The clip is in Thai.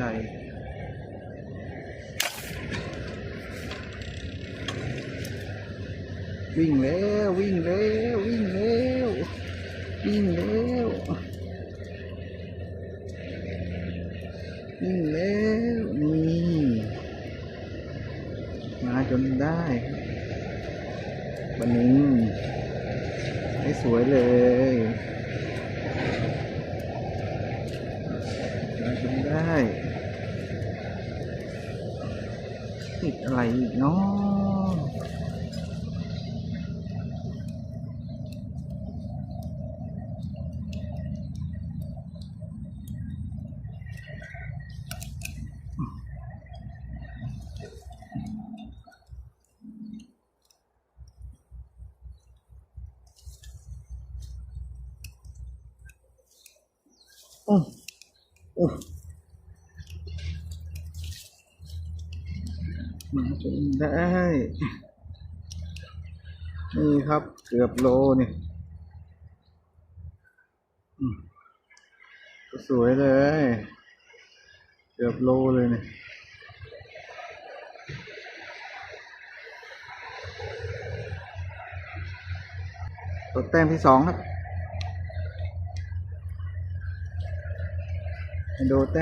ญ่วิ่งแล้ววิ่งแล้ววิ่งแล้ววิ่งแล้ววิ่งแล้วนี่มาจนได้วันนี้ให้สวยเลย มาจนได้ ติดอะไรอีกเนาะโมาจนได้ นี่ครับเกือบโลนี่สวยเลย เกือบโลเลยเนี่ยตัวแต้มที่สองครับ อินโดแ